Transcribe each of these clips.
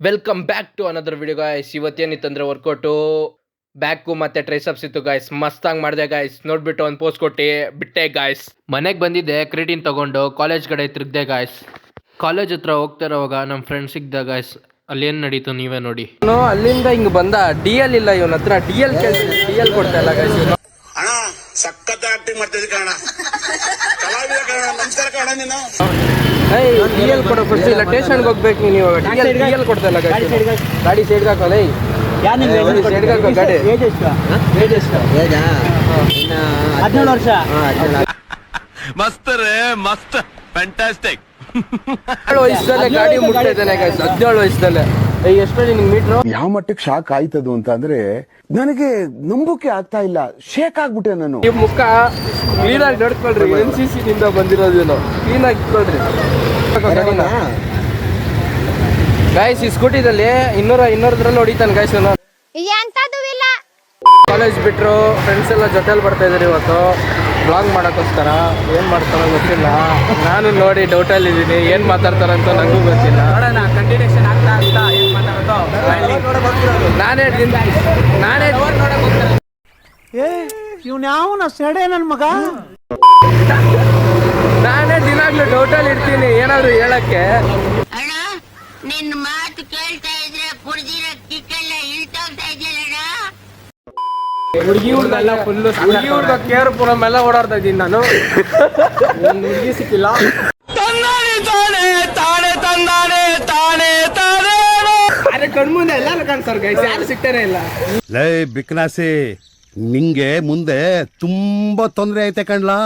Welcome back to another video guys ಇವತ್ತೇನಿತ್ತಂದ್ರೆ workout back ಮತ್ತೆ triceps ಇತ್ತು guys ಮಸ್ತಾಗಿ ಮಾಡಿದೆ guys ನೋಡ್ಬಿಟ್ಟು ಒಂದು ಪೋಸ್ಟ್ ಕೊಟ್ಟು. ಬಿಟ್ಟೆ ಗಾಯ್ಸ್ ಮನೆಗೆ ಬಂದಿದ್ದೆ ಕ್ರೀಟಿನ್ ತಗೊಂಡು ಕಾಲೇಜ್ ಕಡೆ ತಿರುಗ್ದೆ ಗಾಯ್ಸ್ ಕಾಲೇಜ್ ಹತ್ರ ಹೋಗ್ತಾ ಇರೋವಾಗ ನಮ್ಮ ಫ್ರೆಂಡ್ ಸಿಗ್ದ ಗಾಯ್ಸ್ ಅಲ್ಲೇನು ನಡೀತು ನೀವೇ ನೋಡಿ. ಅಲ್ಲಿಂದ ಹಿಂಗೆ ಬಂದ ಡಿ ಎಲ್ ಇಲ್ಲ ಇವನ ಹತ್ರ. ಡಿ ಎಲ್ ಡಿ ಎಲ್ ಕೊಡ್ತಾ ಇಲ್ಲ ಗಾಯ್ಸ್ ಕಣ ಕಲಾವಿದ ಕಣ ನಮಸ್ಕಾರ ಕಾರಣ ನೀನು. ಡಿ ಎಲ್ ಕೊಡೋ ಫಸ್ಟ್ ಇಲ್ಲ ಸ್ಟೇಷನ್ಗೆ ಹೋಗ್ಬೇಕು ನೀನು ಇವಾಗ. ಡಿ ಎಲ್ ಡಿ ಎಲ್ ಕೊಡ್ತಾ ಗಾಡಿ ಸೈಡ್ಗೆ ಹಾಕೋಲ್ಲ ಸೈಡ್ಗೆ ಹಾಕೋ ಎಷ್ಟು? ಹದಿನೇಳು ವರ್ಷ? ಮಸ್ತ್ ರೇ ಮಸ್ತ್. ಫ್ಯಾಂಟಾಸ್ಟಿಕ್ ಹದಿನೇಳು ವಯಸ್ಸಲ್ಲೇ ಗಾಡಿ ಮುಟ್ತಾ ಇದ್ದಾನೆ ಹದಿನೇಳು ವಯಸ್ಸಲ್ಲೇ. ಯಾವ ಮಟ್ಟಕ್ಕೆ ಶಾಕ್ ಆಯ್ತದು ಅಂತ ಅಂದ್ರೆ ನನಗೆ ನಂಬುಕೆ ಆಗ್ತಾ ಇಲ್ಲ. ಶೇಕ್ ಆಗ್ಬಿಟ್ಟೆ ನಾನು. ಈ ಮುಖ ಕ್ಲೀನ್ ಆಗಿ ನಡ್ಕೊಳ್ರಿ ಎನ್ ಸಿ ಸಿ ನಿಂದ ಬಂದಿರೋದೇನು. ಕ್ಲೀನ್ ಆಗಿ ಇಟ್ಕೊಳ್ರಿ. ಗಾಯ್ಸ್ ಈ ಸ್ಕೂಟಿದಲ್ಲಿ ಇನ್ನೂರ ಇನ್ನೂರದ್ರಲ್ಲಿ ಹೊಡಿತಾನೆ ಗಾಯ್ಸ್ ನಾನು. ಕಾಲೇಜ್ ಬಿಟ್ರು ಫ್ರೆಂಡ್ಸ್ ಎಲ್ಲ ಜೊತೆಲಿ ಬರ್ತಾ ಇದಾರೆ ಇವತ್ತು. ಬ್ಲಾಗ್ ಮಾಡೋಕ್ಕೋಸ್ಕರ. ಏನ್ ಮಾಡ್ತಾರ ಗೊತ್ತಿಲ್ಲ. ನಾನು ನೋಡಿ ಡೌಟಲ್ಲಿ ಇದ್ದೀನಿ ಏನ್ ಮಾತಾಡ್ತಾರಂತ ನಂಗೂ ಗೊತ್ತಿಲ್ಲ. ನೋಡೋಣ ಕಂಟಿನ್ಯೂಷನ್ ಆಗ್ತಾ ಆಗ್ತಾ ನಾನೇ ನಾನೇ ಏ ಇವ್ನ ಯಾವನ ಸೆಡೆ ನನ್ನ ಮಗ? ನಾನೇ ದಿನಾಗ್ಲೂ ಡೌಟಲ್ಲಿ ಇರ್ತೀನಿ ಏನಾದ್ರು ಹೇಳಕ್ಕೆ. ಅಣ್ಣ ನಿನ್ನ ಮಾತು ಕೇಳ್ತಾ ಇದ್ರೆ ಕುಡ್ದಿರೋ ಕಿಕ್ಕೆಲ್ಲ ಇಳ್ತೋಗ್ತಾ ಇದೆಯಲ್ಲ ಹುಡುಗಿ ಹುಡುಗಲ್ಲ ಫುಲ್ ಹುಡುಗಿ ಹುಡುಗ ಕೇರ್ ಪುರಮ್ ಎಲ್ಲ ಓಡಾಡ್ತಾ ಇದ್ದೀನಿ ನಾನು ಹುಡುಗಿ ಸಿಕ್ಕಿಲ್ಲ? ಕಣ್ಮುಂದೆ ಎಲ್ಲಾರು ಕಾಣ್ತಾರ ಗೈಸ್ ಯಾರು ಸಿಗ್ತಾನೆ ಇಲ್ಲ. ಲೈ ಬಿಕ್ನಾಸಿ ನಿಂಗೆ ಮುಂದೆ ತುಂಬಾ ತೊಂದರೆ ಐತೆ ಕಣ್ಲಾ.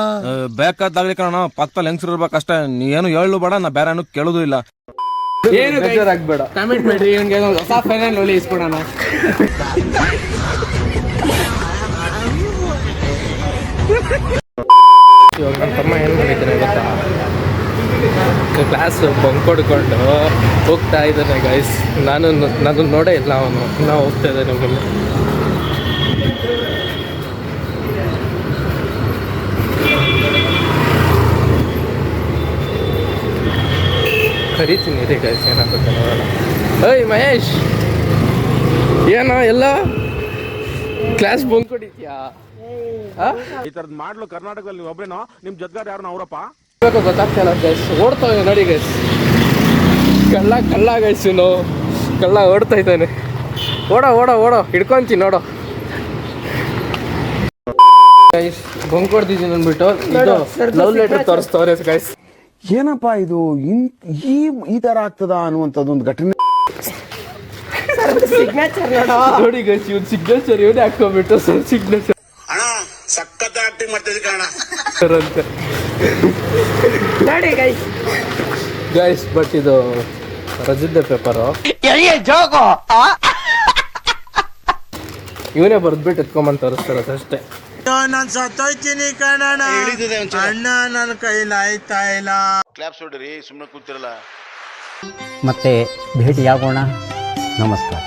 ಬೇಕಾದಾಗ್ಲಿ ಕಣ ಪಕ್ಕದಲ್ಲಿ ಹೆಂಗ್ಸರು ಇರ್ಬೇಕಷ್ಟೇ ನೀ ಏನು ಹೇಳು ಬೇಡ ನಾ ಬೇರೆ ಏನು ಕೇಳೋದು ಇಲ್ಲ. ಏನು ಬೇಜಾರಾಗ್ಬೇಡ. ಕಮೆಂಟ್ ಮಾಡ್ರಿ ಇವ್ನಿಗೆ ಹೊಸ ಫೈನಲ್ ಒಳ್ಳೆ ಇಸ್ಕೊಡೋಣ ಇವಾಗ ನನ್ನ ತಮ್ಮ ಏನು ಮಾಡಿದ್ದಾನೆ ಗೊತ್ತಾ ಕ್ಲಾಸ್ ಬಂಕ್ ಹೊಡ್ಕೊಂಡು ಹೋಗ್ತಾ ಇದ್ದಾನೆ ಗೈಸ್ ನಾನು ನಾನು ನೋಡೇ ಇಲ್ಲ ಅವನು. ನಾವು ಹೋಗ್ತಾ ಇದ್ದಾನೆ ಒಮ್ಮೆ ಕರಿತೀನಿ ರೀ ಗೈಸ್ ಏನಾಗುತ್ತೆ ನೋಡೋಣ. ಏಯ್ ಮಹೇಶ್! ಏನೋ ಎಲ್ಲ? ಕ್ಲಾಸ್ ಬಂಕ್ ಆ? ಈ ತರದ್ ಮಾಡ್ಲು ಕರ್ನಾಟಕದಲ್ಲಿ ನೀವು ಒಬ್ರೇನೋ? ನಿಮ್ ಜೊತೆಗಾರ ಯಾರು ಅವರಪ್ಪ? ಬೇಕು ಗೊತ್ತಾಗ್ತಿಲ್ಲ ಗೈಸ್ ಓಡ್ತಾವೆ ನೋಡಿ ಗೈಸ್ ಕಳ್ಳ ಕಳ್ಳ ಗೈಸ್ ಇನ್ನು ಕಳ್ಳ ಓಡ್ತಾ ಇದ್ದಾನೆ. ಓಡೋ ಓಡೋ ಓಡೋ. ಹಿಡ್ಕೊಂತೀನಿ ನೋಡೋ. ಗೈಸ್ ಬಂಕ್ ಹೊಡ್ದಿದ್ದೀನಿ ಅಂದ್ಬಿಟ್ಟು. ಇದು ಲವ್ ಲೆಟರ್ ತೋರಿಸ್ತವ್ರೆ ಗೈಸ್ ಏನಪ್ಪಾ ಇದು? ಇನ್- ಈ ಈ ತರ ಆಗ್ತದ ಅನ್ನುವಂಥದ್ದೊಂದು ಘಟನೆ. ನೋಡಿ. ಗೈಸ್ ಇವ್ನು ಸಿಗ್ನೇಚರ್ ಇವನೇ ಹಾಕೊಂಡ್ಬಿಟ್ಟು ಸರ್ ಸಿಗ್ನೇಚರ್ ಅಣ್ಣ ಸಖತ್ ಆಕ್ಟಿಂಗ್ ಮಾಡ್ತಿದ್ದೆ ಕಣ ಅಂತ. ಗೈಸ್ ಬಟ್ ಇದು ರಜದ ಪೇಪರು ಇವನೇ ಬರ್ದ್ಬಿಟ್ಟು ಎತ್ಕೊಂಬಂದು ತರಿಸ್ತಾರೆ ಅಷ್ಟೇ. ನಾನ್ ಸತ್ತೋಯ್ತೀನಿ ಕಣಣ ಅಣ್ಣ ನನ್ನ ಕೈಲ ಆಯ್ತಾ ಇಲ್ಲ. ಕ್ಲಾಪ್ಸ್ ಹೊಡ್ರಿ ಸುಮ್ಮನೆ ಕೂತಿರಲ್ಲ. ಮತ್ತೆ ಭೇಟಿಯಾಗೋಣ. ನಮಸ್ಕಾರ.